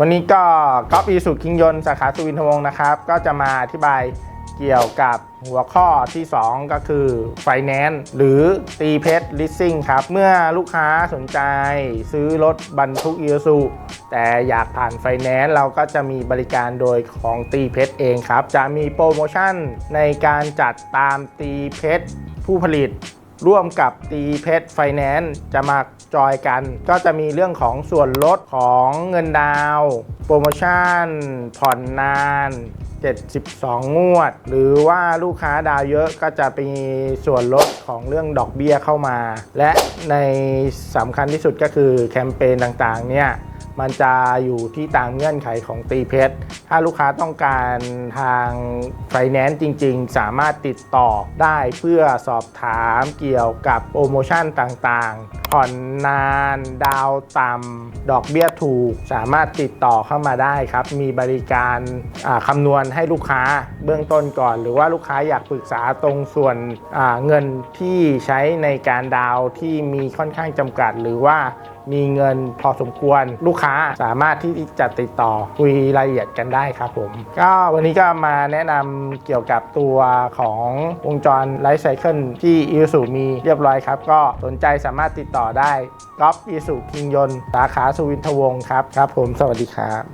วันนี้ก็ก๊อฟอีสุคิงยนสาขาสุวินทวงศ์นะครับ ก็จะมาอธิบายเกี่ยวกับหัวข้อที่ 2 ก็คือ Finance หรือตีเพชร Leasing ครับ เมื่อลูกค้าสนใจซื้อรถบรรทุกอีซูแต่อยากผ่านไฟแนนซ์เราก็จะมีบริการโดยของตีเพชรเองครับ จะมีโปรโมชั่นในการจัดตามตีเพชรผู้ผลิต ร่วมกับตีเพชรไฟแนนซ์จะมาจอยกัน ก็จะมีเรื่องของส่วนลดของเงินดาว โปรโมชั่น ผ่อนนาน 72 งวด หรือว่าลูกค้าดาวเยอะก็จะมีส่วนลดของเรื่องดอกเบี้ยเข้ามา และในสำคัญที่สุดก็คือแคมเปญต่างๆเนี่ย มันจะอยู่ที่ตามเงื่อนไขของตีเพชร ถ้าลูกค้าต้องการทางไฟแนนซ์จริง ๆ สามารถติดต่อได้เพื่อสอบถามเกี่ยวกับโปรโมชั่นต่างๆผ่อนนานดาวต่ำดอกเบี้ยถูก สามารถติดต่อเข้ามาได้ครับ มีบริการคำนวณให้ลูกค้าเบื้องต้นก่อน หรือว่าลูกค้าอยากปรึกษาตรงส่วนเงินที่ใช้ในการดาวที่มีค่อนข้างจำกัด หรือว่ามีเงินพอสมควรลูกค้าสามารถที่จะติดต่อคุยรายละเอียดกันได้ครับผม ก็วันนี้ก็มาแนะนำเกี่ยวกับตัวของวงจรไลฟ์ไซเคิลที่อีสุมีเรียบร้อยครับ ก็สนใจสามารถติดต่อได้ก๊อฟอีสุคิงยนสาขาสุวินทวงศ์ครับครับผมสวัสดีครับ